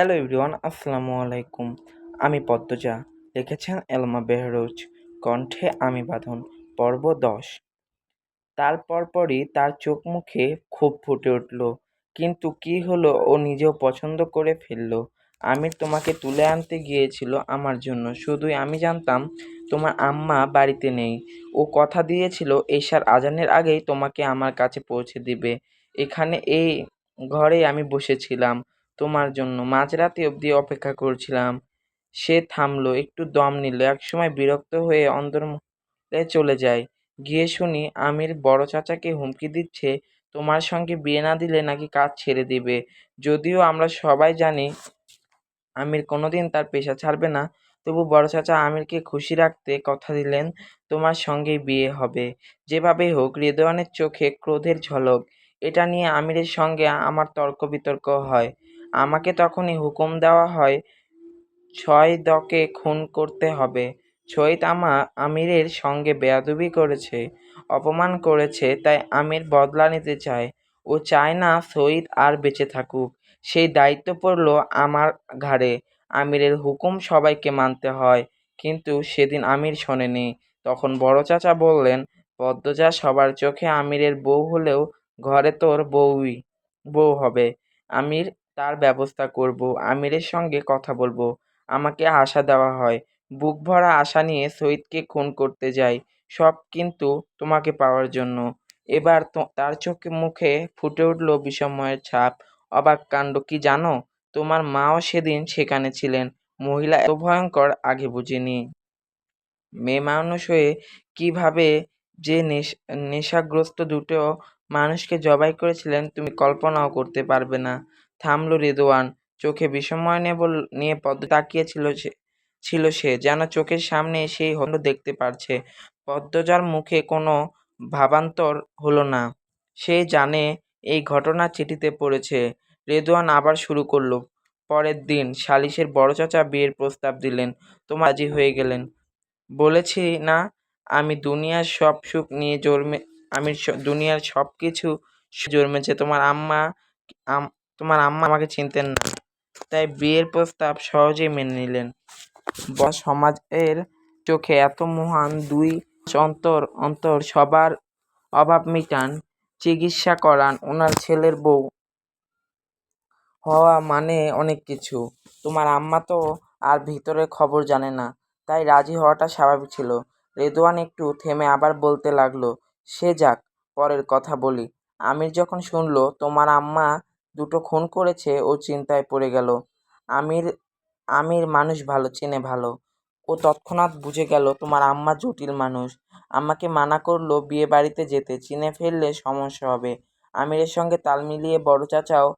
Hello everyone আসসালামু আলাইকুম। আমি পদ্মজা। লিখেছেন এলমা বেহরোজ, কণ্ঠে আমি বাঁধন, পর্ব দশ। তার পরপরই তার চোখ মুখে খুব ফুটে উঠল। কিন্তু কি হলো ও নিজেও পছন্দ করে ফেলল। আমি তোমাকে তুলে আনতে গিয়েছিল আমার জন্য। শুধুই আমি জানতাম তোমার আম্মা বাড়িতে নেই। ও কথা দিয়েছিল, এশার আজানের আগেই তোমাকে আমার কাছে পৌঁছে দিবে। এখানে এই ঘরে আমি বসেছিলাম। তোমার জন্য। মাঝরাতে অবধি অপেক্ষা করছিলাম। সে থামলো, একটু দম নিল, একসময় বিরক্ত হয়ে অন্দরমহলে চলে যায়। গিয়ে শুনি, আমির বড় চাচাকে হুমকি দিচ্ছে, তোমার সঙ্গে বিয়ে না দিলে নাকি কাজ ছেড়ে দিবে। যদিও আমরা সবাই জানি আমির কোনোদিন তার পেশা ছাড়বে না, তবু বড় চাচা আমিরকে খুশি রাখতে কথা দিলেন, তোমার সঙ্গেই বিয়ে হবে। যেভাবেই হোক রেদওয়ানের চোখে ক্রোধের ঝলক। এটা নিয়ে আমিরের সঙ্গে আমার তর্ক বিতর্ক হয়। আমাকে তখনই হুকুম দেওয়া হয়, ছয় দকে খুন করতে হবে। শহীদ আমা আমিরের সঙ্গে বেয়াদবি করেছে, অপমান করেছে, তাই আমির বদলা নিতে চায় ও চায় না শহীদ আর বেঁচে থাকুক। সেই দায়িত্ব পড়ল আমার ঘাড়ে। আমিরের হুকুম সবাইকে মানতে হয়, কিন্তু সেদিন আমির শোনেনি। তখন বড় চাচা বললেন, পদ্মজা, সবার চোখে আমিরের বউ হলেও ঘরে তোর বউই, বউ হবে। আমির তার ব্যবস্থা করব, আমিরের সঙ্গে কথা বলব, আমাকে আশা দেওয়া হয়। বুক ভরা আশা নিয়ে শহীদকে খুন করতে যাই, সব কিন্তু তোমাকে পাওয়ার জন্য। এবার তার চোখে মুখে ফুটে উঠল বিষময়ের ছাপ। অবাক কাণ্ড কি জানো? তোমার মাও সেদিন সেখানে ছিলেন, মহিলা এত ভয়ঙ্কর আগে বুঝিনি। মেয়ে মানুষ হয়ে কীভাবে যে নেশাগ্রস্ত দুটো মানুষকে জবাই করেছিলেন তুমি কল্পনাও করতে পারবে না। থামলো রেদোয়ান চোখে বিস্ময় নিয়ে পদ্ম তাকিয়েছিল সে, ছিল সে, যেন চোখের সামনে সেই হল দেখতে পারছে। পদ্মজার মুখে কোনো ভাবান্তর হলো না। সে জানে এই ঘটনা চিঠিতে পড়েছে। রেদোয়ান আবার শুরু করল। পরের দিন সালিশের বড় চাচা বিয়ের প্রস্তাব দিলেন। তোমার রাজি হয়ে গেলেন। বলেছি না, আমি দুনিয়ার সব সুখ নিয়ে জন্মে, আমি দুনিয়ার সব কিছু জন্মেছে। তোমার আম্মা তোমার আম্মা আমাকে চিনতেন না। তাই বিয়ের প্রস্তাব সহজেই মেনে নিলেন। বস সমাজের চোখে এত মহান দুই অন্তর অন্তর সবার অভাব মিটান, চিকিৎসা করান, ওনার ছেলের বউ হওয়া মানে অনেক কিছু। তোমার আম্মা তো আর ভিতরের খবর জানে না, তাই রাজি হওয়াটা স্বাভাবিক ছিল। রেদোয়ান একটু থেমে আবার বলতে লাগল, সে যাক, পরের কথা বলি। আমির যখন শুনলো, তোমার আম্মা দুটো খুন করেছে, ও চিন্তায় পড়ে গেল। আমির আমির মানুষ ভালো, চেনে ভালো। ও তৎক্ষণাৎ বুঝে গেল, তোমার আম্মা জটিল মানুষ। আম্মাকে মানা করল বিয়ে বাড়িতে যেতে, চিনে ফেললে সমস্যা হবে। আমিরের সঙ্গে তাল মিলিয়ে বড় চাচাও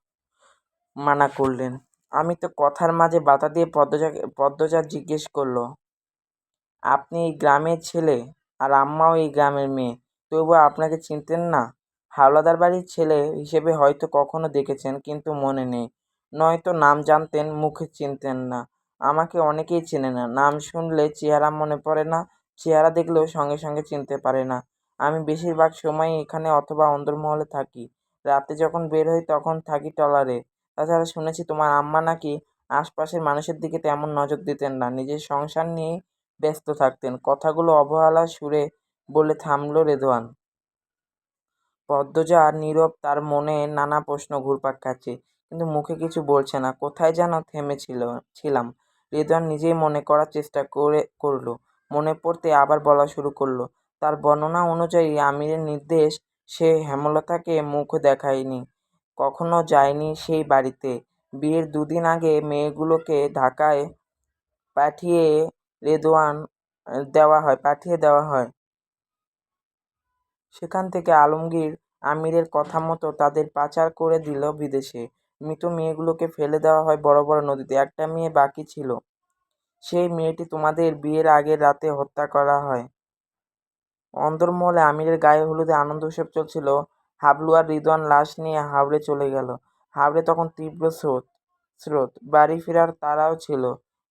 মানা করলেন। আমি তো কথার মাঝে বাতা দিয়ে পদ্মজা পদ্মজা জিজ্ঞেস করল, আপনি এই গ্রামের ছেলে আর আম্মাও এই গ্রামের মেয়ে? তবুও আপনাকে চিনতেন না? হাওলাদার বাড়ির ছেলে হিসেবে হয়তো কখনো দেখেছেন, কিন্তু মনে নেই। নয়তো নাম জানতেন, মুখে চিনতেন না। আমাকে অনেকেই চেনে না। নাম শুনলে চেহারা মনে পড়ে না, চেহারা দেখলেও সঙ্গে সঙ্গে চিনতে পারে না। আমি বেশিরভাগ সময়ই এখানে অথবা অন্দরমহলে থাকি। রাতে যখন বের হই তখন থাকি টলারে তাছাড়া শুনেছি তোমার আম্মা নাকি আশপাশের মানুষের দিকে তেমন নজর দিতেন না। নিজের সংসার নিয়ে ব্যস্ত থাকতেন। কথাগুলো অবহেলার সুরে বলে থামল রেদওয়ান পদ্মজা নীরব তার মনে নানা প্রশ্ন ঘুরপাক খাচ্ছে, কিন্তু মুখে কিছু বলছে না। কোথায় যেন থেমেছিল, ছিলাম। রেদওয়ান নিজেই মনে করার চেষ্টা করে, করল। মনে পড়তে আবার বলা শুরু করল। তার বর্ণনা অনুযায়ী আমিরের নির্দেশ, সে হেমলতাকে মুখ দেখায়নি, কখনো যায়নি সেই বাড়িতে। বিয়ের দুদিন আগে মেয়েগুলোকে ঢাকায় পাঠিয়ে রেদওয়ান দেওয়া হয়, পাঠিয়ে দেওয়া হয়। সেখান থেকে আলমগীর আমিরের কথা মতো তাদের পাচার করে দিল বিদেশে। মৃত মেয়েগুলোকে ফেলে দেওয়া হয় বড় বড় নদীতে। একটা মেয়ে বাকি ছিল। সেই মেয়েটি তোমাদের বিয়ের আগের রাতে হত্যা করা হয়। অন্দরমহলে আমিরের গায়ে হলুদে আনন্দ উৎসব চলছিল। হাবলু আর রিদওয়ান লাশ নিয়ে হাওড়ে চলে গেল। হাওড়ে তখন তীব্র স্রোত স্রোত। বাড়ি ফেরার তারাও ছিল।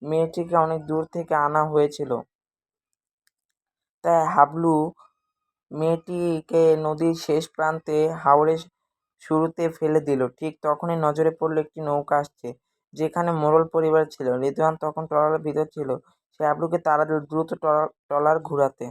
মেয়েটিকে অনেক দূর থেকে আনা হয়েছিল। তাই হাবলু মেয়েটিকে নদীর শেষ প্রান্তে হাওড়ে শুরুতে ফেলে দিল। ঠিক তখনই নজরে পড়ল একটি নৌকা আসছে, যেখানে মোরল পরিবার ছিল। রিদওয়ান তখন ট্রলারের ভিতর ছিল। সে আবলুকে তারা দিল দ্রুত ট্রলার ঘুরাতে।